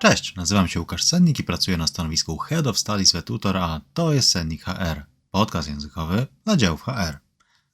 Cześć, nazywam się Łukasz Sennik i pracuję na stanowisku Head of Studies w Tutor, a to jest Sennik HR, podcast językowy dla działów HR.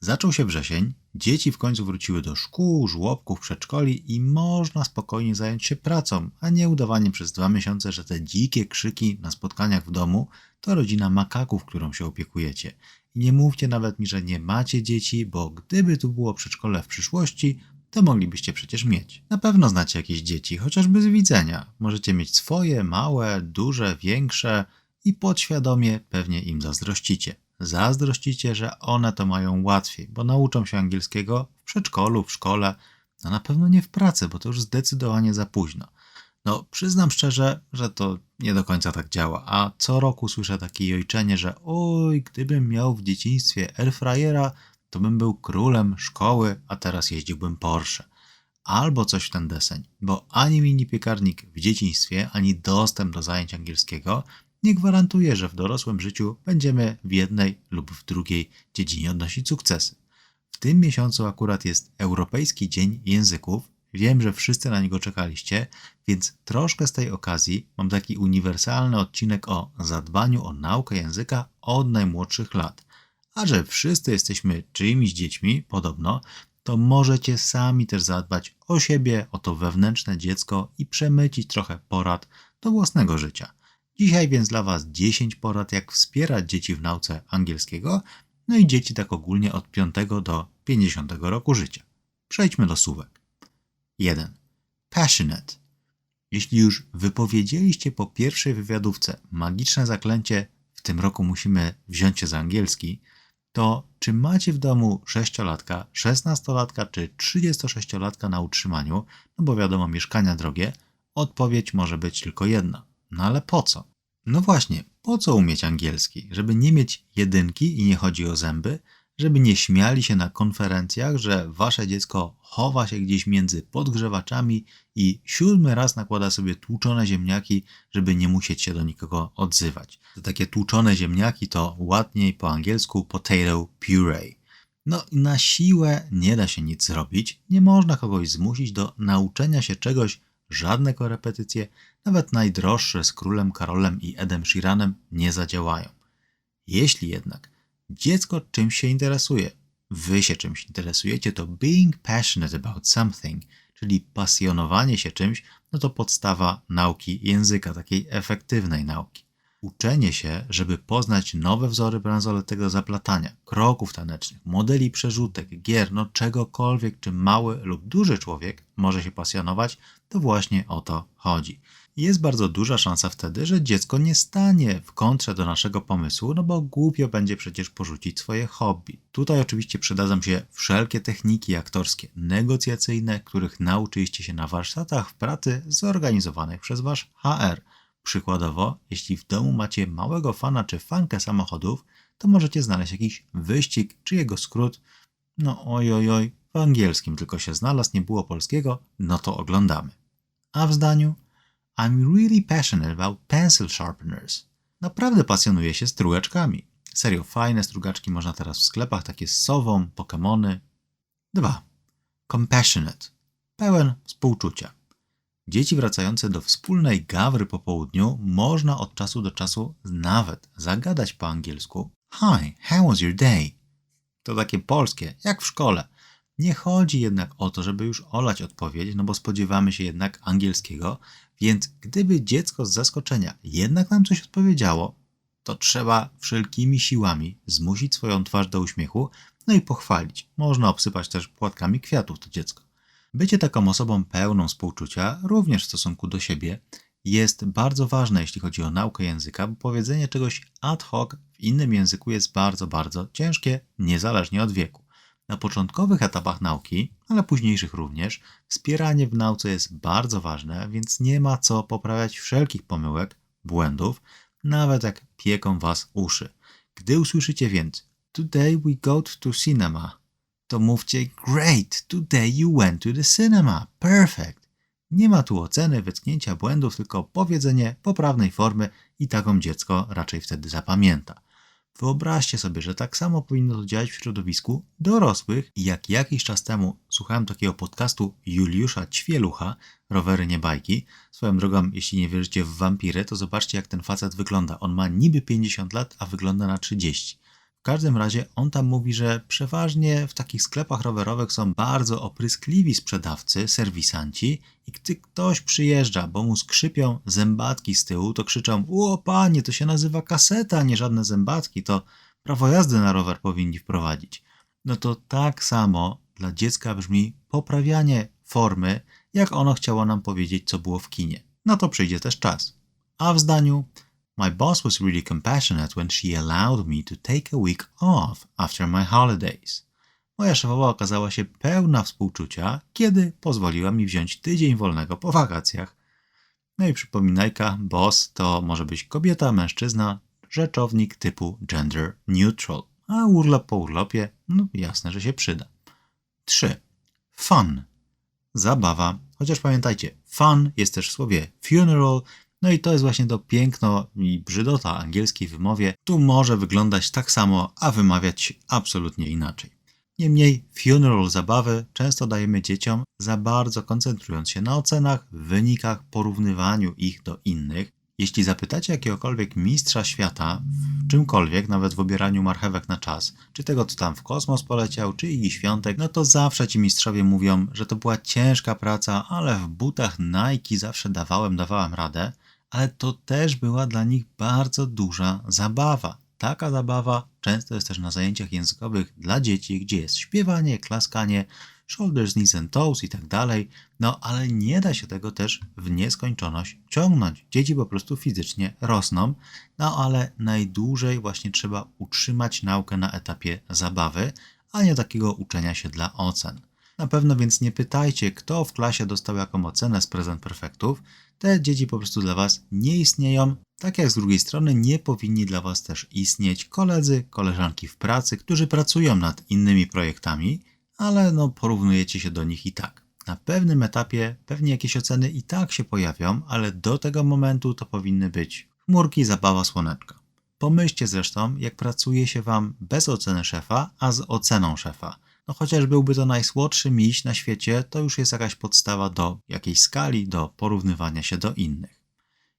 Zaczął się wrzesień, dzieci w końcu wróciły do szkół, żłobków, przedszkoli i można spokojnie zająć się pracą, a nie udawaniem przez dwa miesiące, że te dzikie krzyki na spotkaniach w domu to rodzina makaków, którą się opiekujecie. I nie mówcie nawet mi, że nie macie dzieci, bo gdyby tu było przedszkole w przyszłości, to moglibyście przecież mieć. Na pewno znacie jakieś dzieci, chociażby z widzenia. Możecie mieć swoje, małe, duże, większe i podświadomie pewnie im zazdrościcie. Zazdrościcie, że one to mają łatwiej, bo nauczą się angielskiego w przedszkolu, w szkole, a na pewno nie w pracy, bo to już zdecydowanie za późno. No, przyznam szczerze, że to nie do końca tak działa, a co roku słyszę takie jojczenie, że oj, gdybym miał w dzieciństwie airfryera, to bym był królem szkoły, a teraz jeździłbym Porsche. Albo coś w ten deseń, bo ani mini piekarnik w dzieciństwie, ani dostęp do zajęć angielskiego nie gwarantuje, że w dorosłym życiu będziemy w jednej lub w drugiej dziedzinie odnosić sukcesy. W tym miesiącu akurat jest Europejski Dzień Języków. Wiem, że wszyscy na niego czekaliście, więc troszkę z tej okazji mam taki uniwersalny odcinek o zadbaniu o naukę języka od najmłodszych lat. A że wszyscy jesteśmy czyimiś dziećmi, podobno, to możecie sami też zadbać o siebie, o to wewnętrzne dziecko i przemycić trochę porad do własnego życia. Dzisiaj więc dla Was 10 porad, jak wspierać dzieci w nauce angielskiego, no i dzieci tak ogólnie od 5 do 50 roku życia. Przejdźmy do słówek. 1. Passionate. Jeśli już wypowiedzieliście po pierwszej wywiadówce magiczne zaklęcie w tym roku musimy wziąć się za angielski, to czy macie w domu 6-latka, 16-latka czy 36-latka na utrzymaniu, no bo wiadomo, mieszkania drogie, odpowiedź może być tylko jedna. No ale po co? No właśnie, po co umieć angielski? Żeby nie mieć jedynki i nie chodzi o zęby, żeby nie śmiali się na konferencjach, że wasze dziecko chowa się gdzieś między podgrzewaczami i siódmy raz nakłada sobie tłuczone ziemniaki, żeby nie musieć się do nikogo odzywać. To takie tłuczone ziemniaki to ładniej po angielsku potato puree. No i na siłę nie da się nic zrobić, nie można kogoś zmusić do nauczenia się czegoś, żadne korepetycje, nawet najdroższe z królem Karolem i Edem Sheeranem nie zadziałają. Jeśli jednak dziecko czymś się interesuje, wy się czymś interesujecie, to being passionate about something, czyli pasjonowanie się czymś, no to podstawa nauki języka, takiej efektywnej nauki. Uczenie się, żeby poznać nowe wzory bransoletego zaplatania, kroków tanecznych, modeli przerzutek, gier, no czegokolwiek, czym mały lub duży człowiek może się pasjonować, to właśnie o to chodzi jest bardzo duża szansa wtedy, że dziecko nie stanie w kontrze do naszego pomysłu, no bo głupio będzie przecież porzucić swoje hobby. Tutaj oczywiście przydadzą się wszelkie techniki aktorskie, negocjacyjne, których nauczyliście się na warsztatach w pracy zorganizowanych przez wasz HR. Przykładowo, jeśli w domu macie małego fana czy fankę samochodów, to możecie znaleźć jakiś wyścig czy jego skrót. No oj, oj, oj, w angielskim tylko się znalazł, nie było polskiego, no to oglądamy. A w zdaniu I'm really passionate about pencil sharpeners. Naprawdę pasjonuję się strugeczkami. Serio, fajne strugaczki można teraz w sklepach, takie z sową, Pokémony. 2. Compassionate. Pełen współczucia. Dzieci wracające do wspólnej gawry po południu można od czasu do czasu nawet zagadać po angielsku Hi, how was your day? To takie polskie, jak w szkole. Nie chodzi jednak o to, żeby już olać odpowiedź, no bo spodziewamy się jednak angielskiego, więc gdyby dziecko z zaskoczenia jednak nam coś odpowiedziało, to trzeba wszelkimi siłami zmusić swoją twarz do uśmiechu, no i pochwalić. Można obsypać też płatkami kwiatów to dziecko. Bycie taką osobą pełną współczucia, również w stosunku do siebie, jest bardzo ważne, jeśli chodzi o naukę języka, bo powiedzenie czegoś ad hoc w innym języku jest bardzo, bardzo ciężkie, niezależnie od wieku. Na początkowych etapach nauki, ale późniejszych również, wspieranie w nauce jest bardzo ważne, więc nie ma co poprawiać wszelkich pomyłek, błędów, nawet jak pieką was uszy. Gdy usłyszycie więc Today we go to cinema, to mówcie Great, today you went to the cinema, perfect. Nie ma tu oceny, wytknięcia błędów, tylko powiedzenie poprawnej formy i taką dziecko raczej wtedy zapamięta. Wyobraźcie sobie, że tak samo powinno to działać w środowisku dorosłych. Jak jakiś czas temu słuchałem takiego podcastu Juliusza Ćwielucha, Rowery nie bajki. Swoją drogą, jeśli nie wierzycie w wampiry, to zobaczcie jak ten facet wygląda. On ma niby 50 lat, a wygląda na 30. W każdym razie on tam mówi, że przeważnie w takich sklepach rowerowych są bardzo opryskliwi sprzedawcy, serwisanci i gdy ktoś przyjeżdża, bo mu skrzypią zębatki z tyłu, to krzyczą: O panie, to się nazywa kaseta, nie żadne zębatki, to prawo jazdy na rower powinni wprowadzić. No to tak samo dla dziecka brzmi poprawianie formy, jak ono chciało nam powiedzieć, co było w kinie. Na to przyjdzie też czas. A w zdaniu My boss was really compassionate when she allowed me to take a week off after my holidays. Moja szefowa okazała się pełna współczucia, kiedy pozwoliła mi wziąć tydzień wolnego po wakacjach. No i przypominajka, boss to może być kobieta, mężczyzna, rzeczownik typu gender neutral. A urlop po urlopie, no jasne, że się przyda. 3. Fun. Zabawa. Chociaż pamiętajcie, fun jest też w słowie funeral, no i to jest właśnie to piękno i brzydota angielskiej wymowie. Tu może wyglądać tak samo, a wymawiać absolutnie inaczej. Niemniej funeral zabawy często dajemy dzieciom za bardzo koncentrując się na ocenach, wynikach, porównywaniu ich do innych. Jeśli zapytacie jakiegokolwiek mistrza świata w czymkolwiek, nawet w obieraniu marchewek na czas, czy tego, co tam w kosmos poleciał, czy Igi Świątek, no to zawsze ci mistrzowie mówią, że to była ciężka praca, ale w butach Nike zawsze dawałem, dawałem radę ale to też była dla nich bardzo duża zabawa. Taka zabawa często jest też na zajęciach językowych dla dzieci, gdzie jest śpiewanie, klaskanie, shoulders, knees and toes i tak dalej. No ale nie da się tego też w nieskończoność ciągnąć. Dzieci po prostu fizycznie rosną, no ale najdłużej właśnie trzeba utrzymać naukę na etapie zabawy, a nie takiego uczenia się dla ocen. Na pewno więc nie pytajcie, kto w klasie dostał jaką ocenę z prezent perfektów. Te dzieci po prostu dla Was nie istnieją, tak jak z drugiej strony nie powinni dla Was też istnieć koledzy, koleżanki w pracy, którzy pracują nad innymi projektami, ale no porównujecie się do nich i tak. Na pewnym etapie pewnie jakieś oceny i tak się pojawią, ale do tego momentu to powinny być chmurki, zabawa, słoneczka. Pomyślcie zresztą, jak pracuje się Wam bez oceny szefa, a z oceną szefa. No chociaż byłby to najsłodszy miś na świecie, to już jest jakaś podstawa do jakiejś skali, do porównywania się do innych.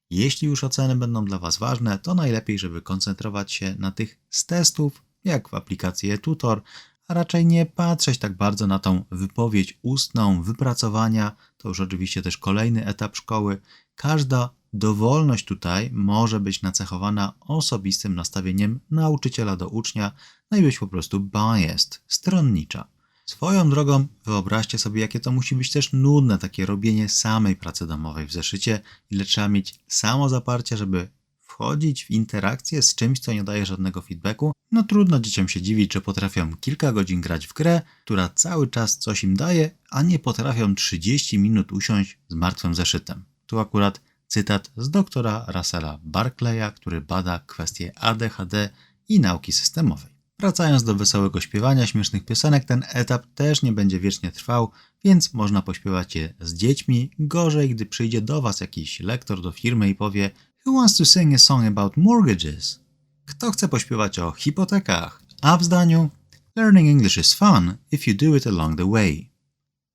Jeśli już oceny będą dla Was ważne, to najlepiej, żeby koncentrować się na tych z testów, jak w aplikacji Tutor, a raczej nie patrzeć tak bardzo na tą wypowiedź ustną, wypracowania. To już oczywiście też kolejny etap szkoły. Każda dowolność tutaj może być nacechowana osobistym nastawieniem nauczyciela do ucznia, no i być po prostu biased, stronnicza. Swoją drogą wyobraźcie sobie, jakie to musi być też nudne takie robienie samej pracy domowej w zeszycie, ile trzeba mieć samo zaparcie, żeby wchodzić w interakcję z czymś, co nie daje żadnego feedbacku. No trudno dzieciom się dziwić, że potrafią kilka godzin grać w grę, która cały czas coś im daje, a nie potrafią 30 minut usiąść z martwym zeszytem. Tu akurat cytat z doktora Russella Barclaya, który bada kwestie ADHD i nauki systemowej. Wracając do wesołego śpiewania śmiesznych piosenek, ten etap też nie będzie wiecznie trwał, więc można pośpiewać je z dziećmi. Gorzej, gdy przyjdzie do Was jakiś lektor do firmy i powie Who wants to sing a song about mortgages? Kto chce pośpiewać o hipotekach? A w zdaniu Learning English is fun if you do it along the way.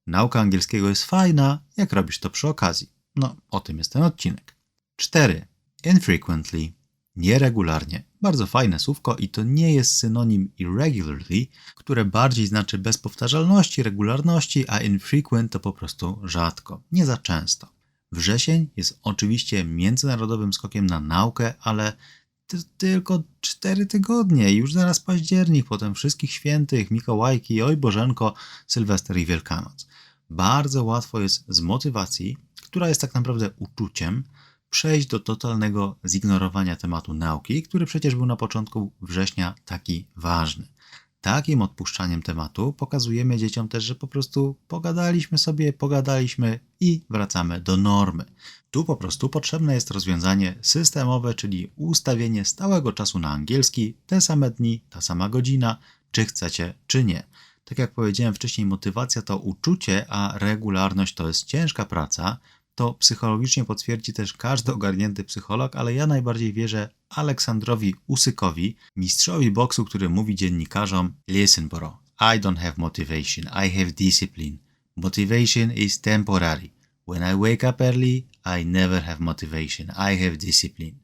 Nauka angielskiego jest fajna, jak robisz to przy okazji. No, o tym jest ten odcinek. 4. Infrequently. Nieregularnie. Bardzo fajne słówko i to nie jest synonim irregularly, które bardziej znaczy bez powtarzalności, regularności, a infrequent to po prostu rzadko, nie za często. Wrzesień jest oczywiście międzynarodowym skokiem na naukę, ale tylko 4 tygodnie, już zaraz październik, potem wszystkich świętych, Mikołajki, oj Bożenko, Sylwester i Wielkanoc. Bardzo łatwo jest z motywacji, która jest tak naprawdę uczuciem, przejść do totalnego zignorowania tematu nauki, który przecież był na początku września taki ważny. Takim odpuszczaniem tematu pokazujemy dzieciom też, że po prostu pogadaliśmy sobie, pogadaliśmy i wracamy do normy. Tu po prostu potrzebne jest rozwiązanie systemowe, czyli ustawienie stałego czasu na angielski, te same dni, ta sama godzina, czy chcecie, czy nie. Tak jak powiedziałem wcześniej, motywacja to uczucie, a regularność to jest ciężka praca, to psychologicznie potwierdzi też każdy ogarnięty psycholog, ale ja najbardziej wierzę Aleksandrowi Usykowi, mistrzowi boksu, który mówi dziennikarzom: Listen, bro, I don't have motivation, I have discipline. Motivation is temporary. When I wake up early, I never have motivation, I have discipline.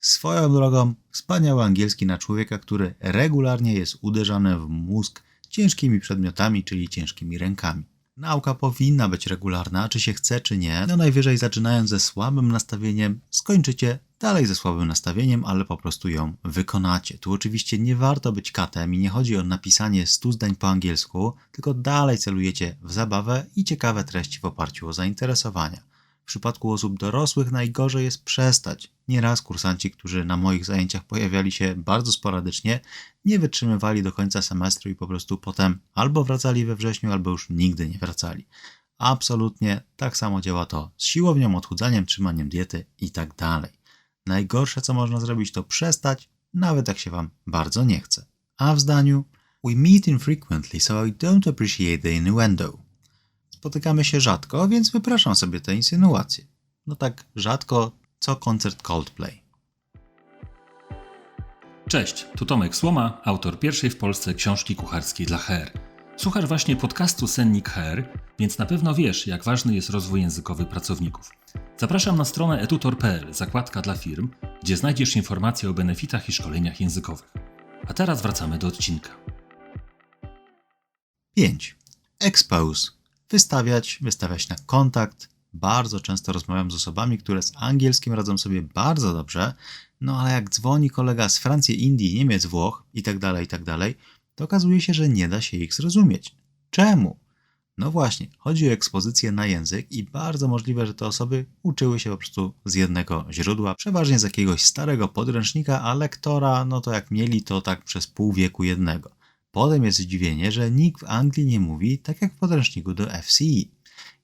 Swoją drogą, wspaniały angielski na człowieka, który regularnie jest uderzany w mózg ciężkimi przedmiotami, czyli ciężkimi rękami. Nauka powinna być regularna, czy się chce, czy nie. No najwyżej zaczynając ze słabym nastawieniem, skończycie dalej ze słabym nastawieniem, ale po prostu ją wykonacie. Tu oczywiście nie warto być katem i nie chodzi o napisanie 100 zdań po angielsku, tylko dalej celujecie w zabawę i ciekawe treści w oparciu o zainteresowania. Przypadku osób dorosłych najgorzej jest przestać. Nieraz kursanci, którzy na moich zajęciach pojawiali się bardzo sporadycznie, nie wytrzymywali do końca semestru i po prostu potem albo wracali we wrześniu, albo już nigdy nie wracali. Absolutnie tak samo działa to z siłownią, odchudzaniem, trzymaniem diety i tak. Najgorsze, co można zrobić, to przestać, nawet jak się Wam bardzo nie chce. A w zdaniu We meet infrequently, so I don't appreciate the innuendo. Spotykamy się rzadko, więc wypraszam sobie te insynuacje. No tak rzadko, co koncert Coldplay. Cześć, tu Tomek Słoma, autor pierwszej w Polsce książki kucharskiej dla HR. Słuchasz właśnie podcastu Sennik HR, więc na pewno wiesz, jak ważny jest rozwój językowy pracowników. Zapraszam na stronę etutor.pl, zakładka dla firm, gdzie znajdziesz informacje o benefitach i szkoleniach językowych. A teraz wracamy do odcinka. 5. Expose. Wystawiać, wystawiać na kontakt. Bardzo często rozmawiam z osobami, które z angielskim radzą sobie bardzo dobrze, no ale jak dzwoni kolega z Francji, Indii, Niemiec, Włoch itd., itd., to okazuje się, że nie da się ich zrozumieć. Czemu? No właśnie, chodzi o ekspozycję na język i bardzo możliwe, że te osoby uczyły się po prostu z jednego źródła, przeważnie z jakiegoś starego podręcznika, a lektora, no to jak mieli, to tak przez pół wieku jednego. Potem jest zdziwienie, że nikt w Anglii nie mówi tak jak w podręczniku do FCI.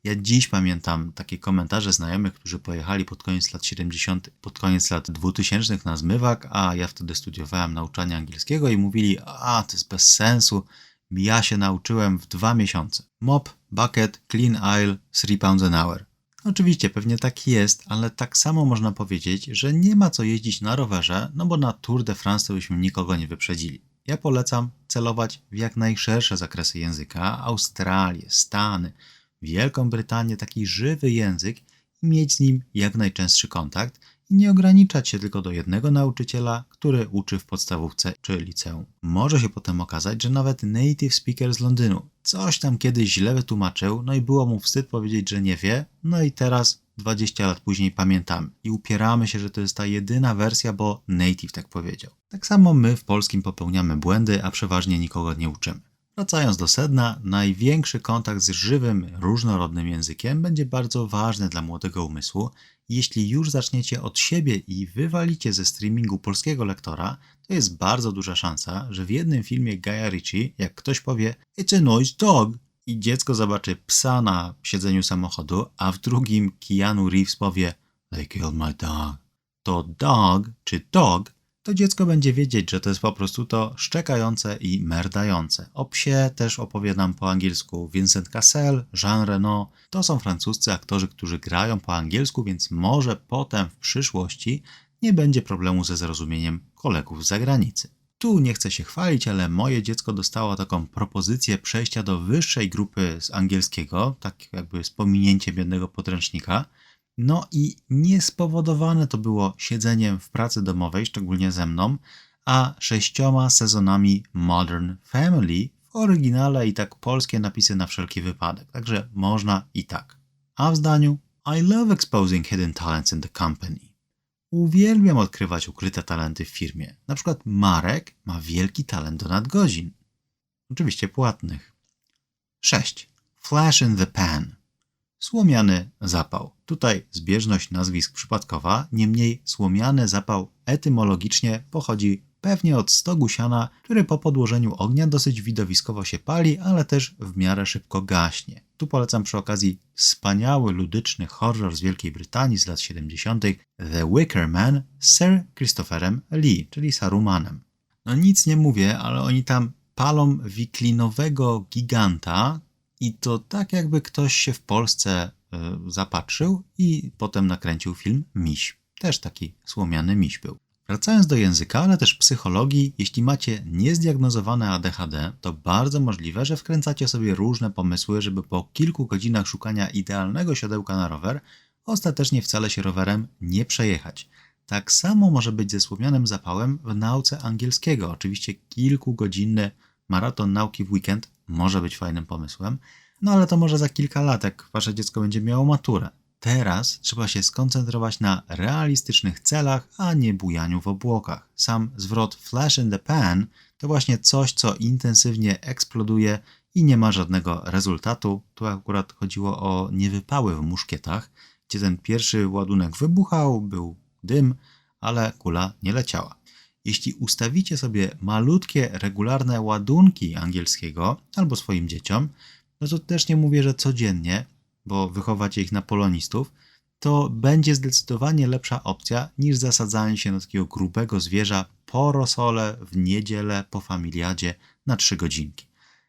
Ja dziś pamiętam takie komentarze znajomych, którzy pojechali pod koniec lat 70., pod koniec lat 2000 na zmywak, a ja wtedy studiowałem nauczanie angielskiego i mówili, a to jest bez sensu, ja się nauczyłem w dwa miesiące. Mop, bucket, clean aisle, 3 pounds an hour. Oczywiście, pewnie tak jest, ale tak samo można powiedzieć, że nie ma co jeździć na rowerze, no bo na Tour de France to byśmy nikogo nie wyprzedzili. Ja polecam celować w jak najszersze zakresy języka, Australię, Stany, Wielką Brytanię, taki żywy język i mieć z nim jak najczęstszy kontakt i nie ograniczać się tylko do jednego nauczyciela, który uczy w podstawówce czy liceum. Może się potem okazać, że nawet native speaker z Londynu coś tam kiedyś źle wytłumaczył, no i było mu wstyd powiedzieć, że nie wie, no i teraz 20 lat później pamiętamy i upieramy się, że to jest ta jedyna wersja, bo native tak powiedział. Tak samo my w polskim popełniamy błędy, a przeważnie nikogo nie uczymy. Wracając do sedna, największy kontakt z żywym, różnorodnym językiem będzie bardzo ważny dla młodego umysłu. Jeśli już zaczniecie od siebie i wywalicie ze streamingu polskiego lektora, to jest bardzo duża szansa, że w jednym filmie Gaia Ritchie, jak ktoś powie It's a noise dog i dziecko zobaczy psa na siedzeniu samochodu, a w drugim Keanu Reeves powie They killed my dog. To dog czy dog to dziecko będzie wiedzieć, że to jest po prostu to szczekające i merdające. O psie też opowiadam po angielsku. Vincent Cassel, Jean Reno to są francuscy aktorzy, którzy grają po angielsku, więc może potem w przyszłości nie będzie problemu ze zrozumieniem kolegów z zagranicy. Tu nie chcę się chwalić, ale moje dziecko dostało taką propozycję przejścia do wyższej grupy z angielskiego, tak jakby z pominięciem jednego podręcznika. No i niespowodowane to było siedzeniem w pracy domowej, szczególnie ze mną, a sześcioma sezonami Modern Family w oryginale i tak polskie napisy na wszelki wypadek. Także można i tak. A w zdaniu I love exposing hidden talents in the company. Uwielbiam odkrywać ukryte talenty w firmie. Na przykład Marek ma wielki talent do nadgodzin. Oczywiście płatnych. 6. Flash in the pan. Słomiany zapał. Tutaj zbieżność nazwisk przypadkowa, niemniej słomiany zapał etymologicznie pochodzi pewnie od stogu siana, który po podłożeniu ognia dosyć widowiskowo się pali, ale też w miarę szybko gaśnie. Tu polecam przy okazji wspaniały ludyczny horror z Wielkiej Brytanii z lat 70. The Wicker Man z Sir Christopherem Lee, czyli Sarumanem. No nic nie mówię, ale oni tam palą wiklinowego giganta, i to tak, jakby ktoś się w Polsce zapatrzył i potem nakręcił film Miś. Też taki słomiany miś był. Wracając do języka, ale też psychologii, jeśli macie niezdiagnozowane ADHD, to bardzo możliwe, że wkręcacie sobie różne pomysły, żeby po kilku godzinach szukania idealnego siodełka na rower ostatecznie wcale się rowerem nie przejechać. Tak samo może być ze słomianym zapałem w nauce angielskiego. Oczywiście kilkugodzinny maraton nauki w weekend może być fajnym pomysłem, no ale to może za kilka lat, jak wasze dziecko będzie miało maturę. Teraz trzeba się skoncentrować na realistycznych celach, a nie bujaniu w obłokach. Sam zwrot flash in the pan to właśnie coś, co intensywnie eksploduje i nie ma żadnego rezultatu. Tu akurat chodziło o niewypały w muszkietach, gdzie ten pierwszy ładunek wybuchał, był dym, ale kula nie leciała. Jeśli ustawicie sobie malutkie, regularne ładunki angielskiego albo swoim dzieciom, no to też nie mówię, że codziennie, bo wychowacie ich na polonistów, to będzie zdecydowanie lepsza opcja niż zasadzanie się na takiego grubego zwierza po rosole, w niedzielę, po familiadzie na trzy godzinki.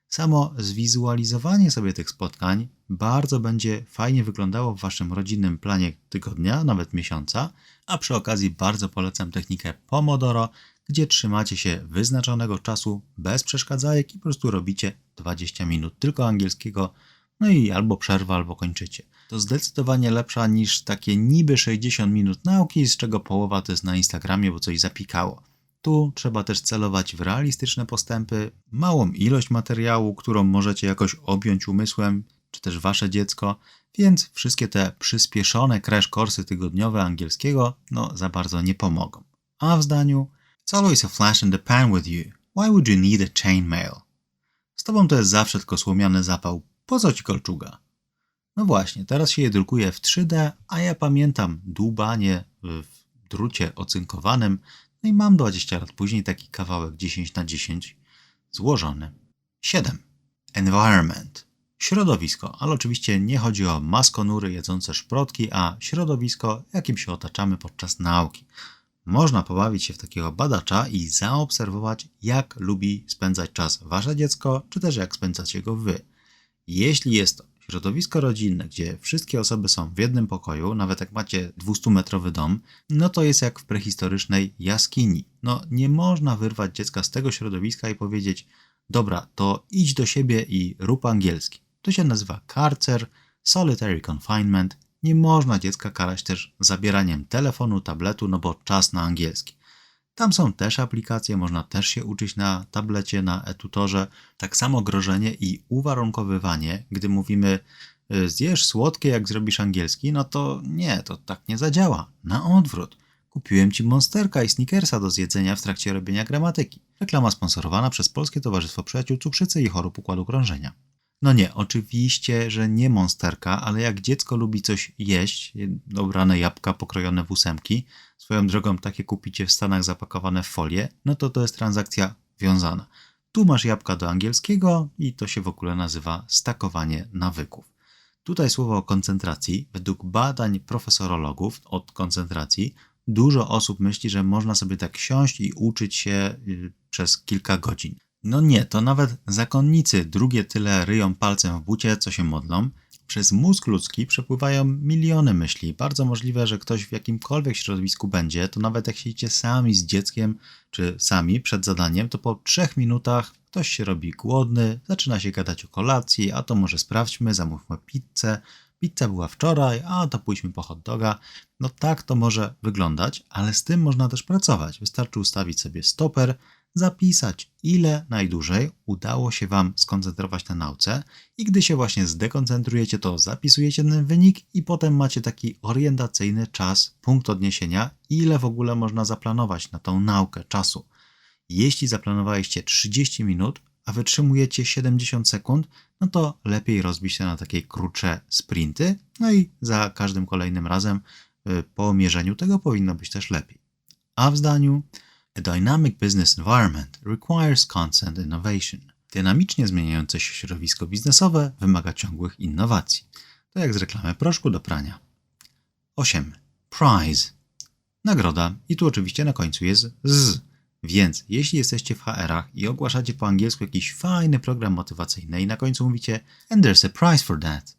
Samo zwizualizowanie sobie tych spotkań bardzo będzie fajnie wyglądało w waszym rodzinnym planie tygodnia, nawet miesiąca, a przy okazji bardzo polecam technikę Pomodoro, gdzie trzymacie się wyznaczonego czasu bez przeszkadzajek i po prostu robicie 20 minut tylko angielskiego, no i albo przerwa, albo kończycie. To zdecydowanie lepsza niż takie niby 60 minut nauki, z czego połowa to jest na Instagramie, bo coś zapikało. Tu trzeba też celować w realistyczne postępy, małą ilość materiału, którą możecie jakoś objąć umysłem, czy też wasze dziecko, więc wszystkie te przyspieszone crash kursy tygodniowe angielskiego no za bardzo nie pomogą. A w zdaniu It's always a flash in the pan with you. Why would you need a chainmail? Z tobą to jest zawsze tylko słomiany zapał. Po co ci kolczuga? No właśnie, teraz się je drukuje w 3D, a ja pamiętam dłubanie w drucie ocynkowanym, no i mam 20 lat później taki kawałek 10 na 10 złożony. 7. Environment. Środowisko, ale oczywiście nie chodzi o maskonury jedzące szprotki, a środowisko, jakim się otaczamy podczas nauki. Można pobawić się w takiego badacza i zaobserwować, jak lubi spędzać czas wasze dziecko, czy też jak spędzacie go wy. Jeśli jest to środowisko rodzinne, gdzie wszystkie osoby są w jednym pokoju, nawet jak macie 200-metrowy dom, no to jest jak w prehistorycznej jaskini. No nie można wyrwać dziecka z tego środowiska i powiedzieć: Dobra, to idź do siebie i rób angielski. To się nazywa karcer, solitary confinement. Nie można dziecka karać też zabieraniem telefonu, tabletu, no bo czas na angielski. Tam są też aplikacje, można też się uczyć na tablecie, na e-tutorze. Tak samo grożenie i uwarunkowywanie, gdy mówimy y, zjesz słodkie, jak zrobisz angielski, no to nie, to tak nie zadziała. Na odwrót. Kupiłem ci monsterka i snickersa do zjedzenia w trakcie robienia gramatyki. Reklama sponsorowana przez Polskie Towarzystwo Przyjaciół Cukrzycy i Chorób Układu Krążenia. No nie, oczywiście, że nie monsterka, ale jak dziecko lubi coś jeść, dobrane jabłka pokrojone w ósemki, swoją drogą takie kupicie w Stanach zapakowane w folię, no to to jest transakcja wiązana. Tu masz jabłka do angielskiego i to się w ogóle nazywa stakowanie nawyków. Tutaj słowo o koncentracji. Według badań profesorologów od koncentracji dużo osób myśli, że można sobie tak siąść i uczyć się y, przez kilka godzin. No nie, to nawet zakonnicy drugie tyle ryją palcem w bucie, co się modlą. Przez mózg ludzki przepływają miliony myśli. Bardzo możliwe, że ktoś w jakimkolwiek środowisku będzie, to nawet jak siedzicie sami z dzieckiem, czy sami przed zadaniem, to po trzech minutach ktoś się robi głodny, zaczyna się gadać o kolacji, a to może sprawdźmy, zamówmy pizzę. Pizza była wczoraj, a to pójdźmy po hot doga. No tak to może wyglądać, ale z tym można też pracować. Wystarczy ustawić sobie stoper, zapisać, ile najdłużej udało się Wam skoncentrować na nauce i gdy się właśnie zdekoncentrujecie, to zapisujecie ten wynik i potem macie taki orientacyjny czas, punkt odniesienia, ile w ogóle można zaplanować na tą naukę czasu. Jeśli zaplanowaliście 30 minut, a wytrzymujecie 70 sekund, no to lepiej rozbić się na takie krótsze sprinty, no i za każdym kolejnym razem y, po mierzeniu tego powinno być też lepiej. A w zdaniu A dynamic business environment requires constant innovation. Dynamicznie zmieniające się środowisko biznesowe wymaga ciągłych innowacji. To jak z reklamy proszku do prania. 8. Prize. Nagroda. I tu oczywiście na końcu jest z. Więc jeśli jesteście w HR-ach i ogłaszacie po angielsku jakiś fajny program motywacyjny i na końcu mówicie and there's a prize for that,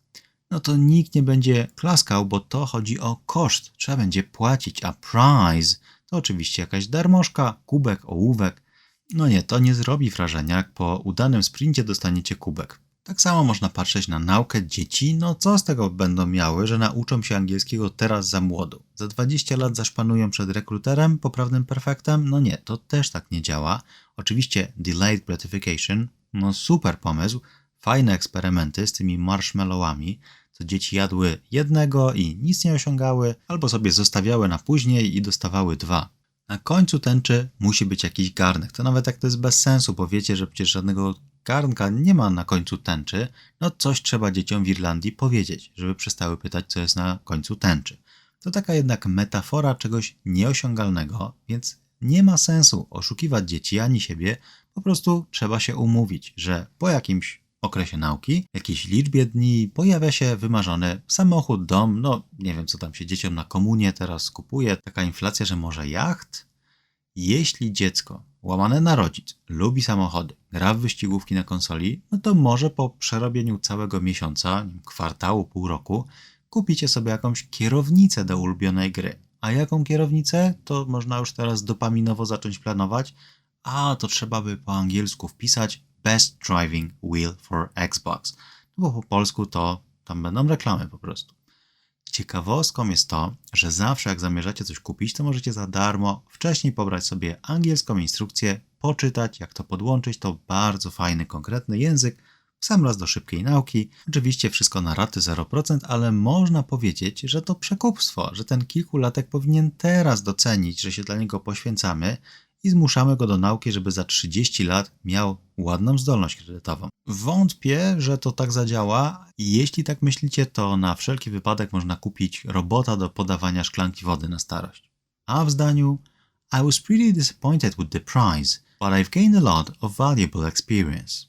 no to nikt nie będzie klaskał, bo to chodzi o koszt. Trzeba będzie płacić, a prize to oczywiście jakaś darmożka, kubek, ołówek. No nie, to nie zrobi wrażenia, jak po udanym sprincie dostaniecie kubek. Tak samo można patrzeć na naukę dzieci, no co z tego będą miały, że nauczą się angielskiego teraz za młodo. Za 20 lat zaszpanują przed rekruterem, poprawnym perfektem? No nie, to też tak nie działa. Oczywiście delayed gratification, no super pomysł, fajne eksperymenty z tymi marshmallowami, co dzieci jadły jednego i nic nie osiągały, albo sobie zostawiały na później i dostawały dwa. Na końcu tęczy musi być jakiś garnek. To nawet jak to jest bez sensu, bo wiecie, że przecież żadnego garnka nie ma na końcu tęczy. No coś trzeba dzieciom w Irlandii powiedzieć, żeby przestały pytać, co jest na końcu tęczy. To taka jednak metafora czegoś nieosiągalnego, więc nie ma sensu oszukiwać dzieci ani siebie, po prostu trzeba się umówić, że po jakimś okresie nauki, jakiejś liczbie dni pojawia się wymarzony samochód, dom, no nie wiem co tam się dzieciom na komunie teraz kupuje, taka inflacja, że może jacht? Jeśli dziecko, łamane na rodzic, lubi samochody, gra w wyścigówki na konsoli, no to może po przerobieniu całego miesiąca, kwartału, pół roku, kupicie sobie jakąś kierownicę do ulubionej gry. A jaką kierownicę? To można już teraz dopaminowo zacząć planować. A, to trzeba by po angielsku wpisać Best Driving Wheel for Xbox. No bo po polsku to tam będą reklamy po prostu. Ciekawostką jest to, że zawsze jak zamierzacie coś kupić, to możecie za darmo wcześniej pobrać sobie angielską instrukcję, poczytać, jak to podłączyć. To bardzo fajny, konkretny język, w sam raz do szybkiej nauki. Oczywiście wszystko na raty 0%, ale można powiedzieć, że to przekupstwo, że ten kilkulatek powinien teraz docenić, że się dla niego poświęcamy i zmuszamy go do nauki, żeby za 30 lat miał ładną zdolność kredytową. Wątpię, że to tak zadziała. Jeśli tak myślicie, to na wszelki wypadek można kupić robota do podawania szklanki wody na starość. A w zdaniu I was pretty disappointed with the prize, but I've gained a lot of valuable experience.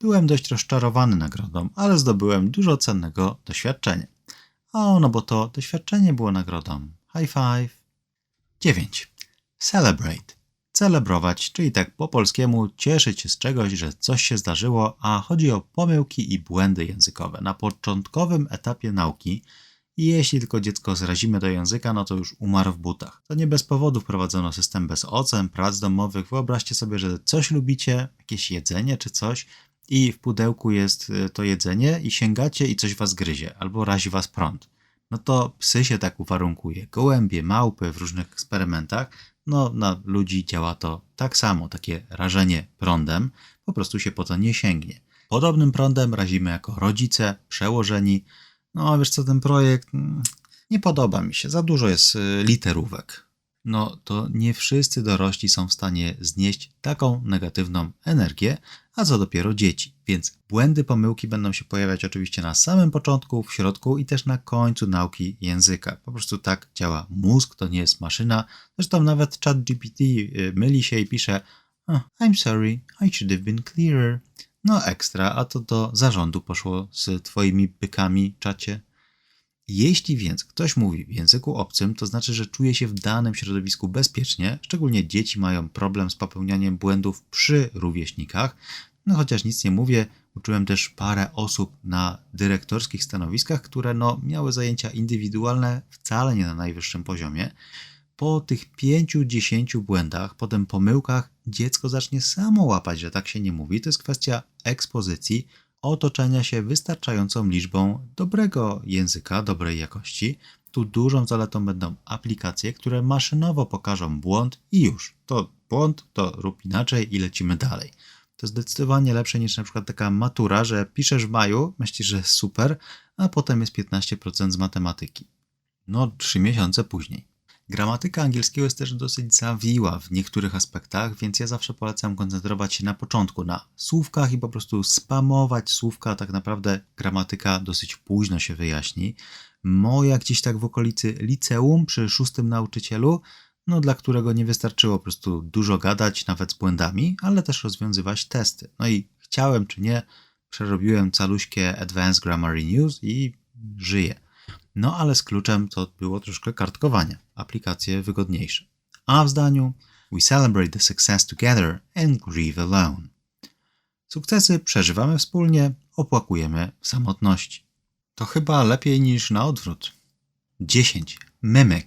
Byłem dość rozczarowany nagrodą, ale zdobyłem dużo cennego doświadczenia. O, no bo to doświadczenie było nagrodą. High five. 9. Celebrate. Celebrować, czyli tak po polskiemu cieszyć się z czegoś, że coś się zdarzyło, a chodzi o pomyłki i błędy językowe. Na początkowym etapie nauki jeśli tylko dziecko zrazimy do języka, no to już umarł w butach. To nie bez powodu wprowadzono system bez ocen, prac domowych. Wyobraźcie sobie, że coś lubicie, jakieś jedzenie czy coś i w pudełku jest y, to jedzenie i sięgacie i coś was gryzie albo razi was prąd. No to psy się tak uwarunkuje. Gołębie, małpy w różnych eksperymentach no, na ludzi działa to tak samo, takie rażenie prądem, po prostu się po to nie sięgnie. Podobnym prądem razimy jako rodzice, przełożeni. No, wiesz co, ten projekt mm, nie podoba mi się, za dużo jest y, literówek. No, to nie wszyscy dorośli są w stanie znieść taką negatywną energię, a co dopiero dzieci. Więc błędy, pomyłki będą się pojawiać oczywiście na samym początku, w środku i też na końcu nauki języka. Po prostu tak działa mózg, to nie jest maszyna. Zresztą nawet ChatGPT y, myli się i pisze oh, I'm sorry, I should have been clearer. No ekstra, a to do zarządu poszło z twoimi bykami, czacie. Jeśli więc ktoś mówi w języku obcym, to znaczy, że czuje się w danym środowisku bezpiecznie, szczególnie dzieci mają problem z popełnianiem błędów przy rówieśnikach. No chociaż nic nie mówię, uczyłem też parę osób na dyrektorskich stanowiskach, które no, miały zajęcia indywidualne wcale nie na najwyższym poziomie. Po tych pięciu, dziesięciu błędach, potem pomyłkach, dziecko zacznie samo łapać, że tak się nie mówi. To jest kwestia ekspozycji, otoczenia się wystarczającą liczbą dobrego języka, dobrej jakości. Tu dużą zaletą będą aplikacje, które maszynowo pokażą błąd i już. To błąd, to rób inaczej i lecimy dalej. To zdecydowanie lepsze niż na przykład taka matura, że piszesz w maju, myślisz, że super, a potem jest 15% z matematyki. No, trzy miesiące później. Gramatyka angielskiego jest też dosyć zawiła w niektórych aspektach, więc ja zawsze polecam koncentrować się na początku na słówkach i po prostu spamować słówka. Tak naprawdę gramatyka dosyć późno się wyjaśni. Moja gdzieś tak w okolicy liceum przy szóstym nauczycielu, no dla którego nie wystarczyło po prostu dużo gadać, nawet z błędami, ale też rozwiązywać testy. No i chciałem czy nie, przerobiłem caluśkie Advanced Grammar News i żyję. No ale z kluczem to było troszkę kartkowanie, aplikacje wygodniejsze. A w zdaniu We celebrate the success together and grieve alone. Sukcesy przeżywamy wspólnie, opłakujemy w samotności. To chyba lepiej niż na odwrót. 10. Mimic.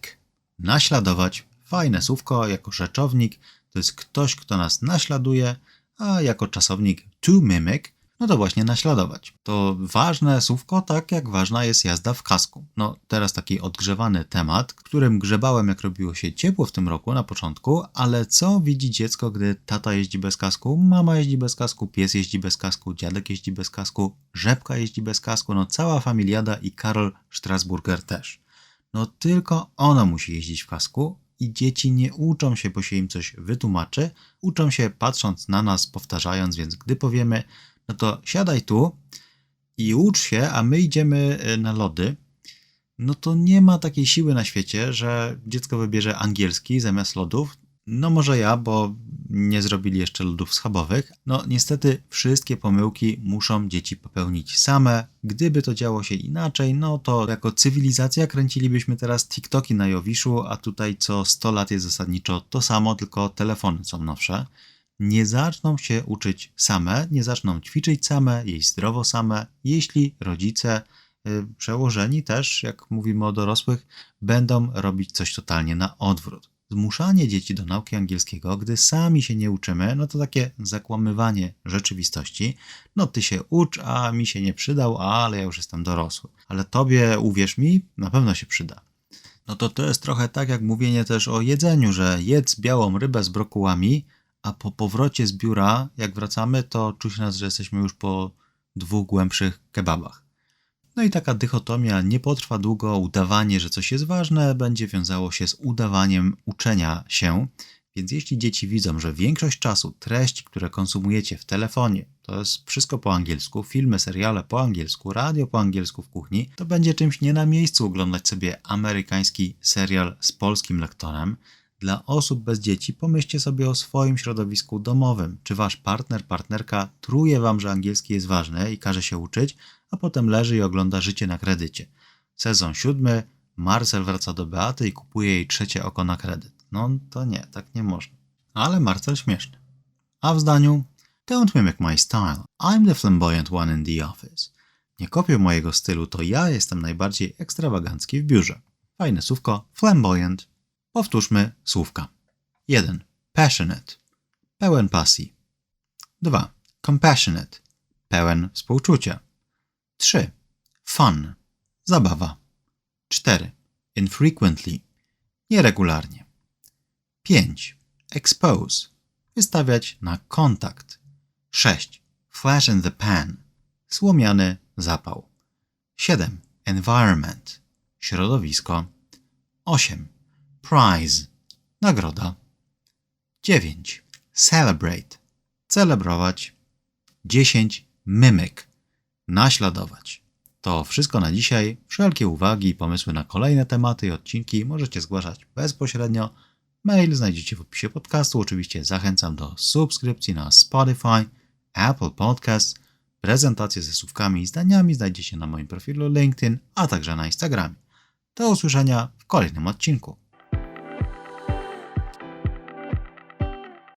Naśladować. Fajne słówko jako rzeczownik. To jest ktoś, kto nas naśladuje, a jako czasownik to mimic, no to właśnie naśladować. To ważne słówko, tak jak ważna jest jazda w kasku. No teraz taki odgrzewany temat, którym grzebałem jak robiło się ciepło w tym roku na początku, ale co widzi dziecko, gdy tata jeździ bez kasku, mama jeździ bez kasku, pies jeździ bez kasku, dziadek jeździ bez kasku, rzepka jeździ bez kasku, no cała familiada i Karol Strasburger też. No tylko ona musi jeździć w kasku i dzieci nie uczą się, bo się im coś wytłumaczy, uczą się patrząc na nas, powtarzając, więc gdy powiemy, no to siadaj tu i ucz się, a my idziemy y, na lody, no to nie ma takiej siły na świecie, że dziecko wybierze angielski zamiast lodów. No może ja, bo nie zrobili jeszcze lodów schabowych. No niestety wszystkie pomyłki muszą dzieci popełnić same. Gdyby to działo się inaczej, no to jako cywilizacja kręcilibyśmy teraz TikToki na Jowiszu, a tutaj co 100 lat jest zasadniczo to samo, tylko telefony są nowsze. Nie zaczną się uczyć same, nie zaczną ćwiczyć same, jeść zdrowo same, jeśli rodzice y, przełożeni też, jak mówimy o dorosłych, będą robić coś totalnie na odwrót zmuszanie dzieci do nauki angielskiego, gdy sami się nie uczymy, no to takie zakłamywanie rzeczywistości. No ty się ucz, a mi się nie przydał, ale ja już jestem dorosły. Ale tobie, uwierz mi, na pewno się przyda. No to to jest trochę tak jak mówienie też o jedzeniu, że jedz białą rybę z brokułami, a po powrocie z biura, jak wracamy, to czuć nas, że jesteśmy już po dwóch głębszych kebabach. No i taka dychotomia nie potrwa długo, udawanie, że coś jest ważne, będzie wiązało się z udawaniem uczenia się. Więc jeśli dzieci widzą, że większość czasu treści, które konsumujecie w telefonie, to jest wszystko po angielsku, filmy, seriale po angielsku, radio po angielsku w kuchni, to będzie czymś nie na miejscu oglądać sobie amerykański serial z polskim lektorem. Dla osób bez dzieci pomyślcie sobie o swoim środowisku domowym. Czy wasz partner, partnerka truje wam, że angielski jest ważny i każe się uczyć, a potem leży i ogląda życie na kredycie. Sezon siódmy, Marcel wraca do Beaty i kupuje jej trzecie oko na kredyt. No to nie, tak nie można. Ale Marcel śmieszny. A w zdaniu Don't mimic my style. I'm the flamboyant one in the office. Nie kopiuj mojego stylu, to ja jestem najbardziej ekstrawagancki w biurze. Fajne słówko flamboyant. Powtórzmy słówka. 1. Passionate. Pełen pasji. 2. Compassionate. Pełen współczucia. 3. Fun. Zabawa. 4. Infrequently. Nieregularnie. 5. Expose. Wystawiać na kontakt. 6. Flash in the pan. Słomiany zapał. 7. Environment. Środowisko. 8. Prize. Nagroda. 9. Celebrate. Celebrować. 10. Mimic naśladować. To wszystko na dzisiaj. Wszelkie uwagi i pomysły na kolejne tematy i odcinki możecie zgłaszać bezpośrednio. Mail znajdziecie w opisie podcastu. Oczywiście zachęcam do subskrypcji na Spotify, Apple Podcast. Prezentacje ze słówkami i zdaniami znajdziecie na moim profilu LinkedIn, a także na Instagramie. Do usłyszenia w kolejnym odcinku.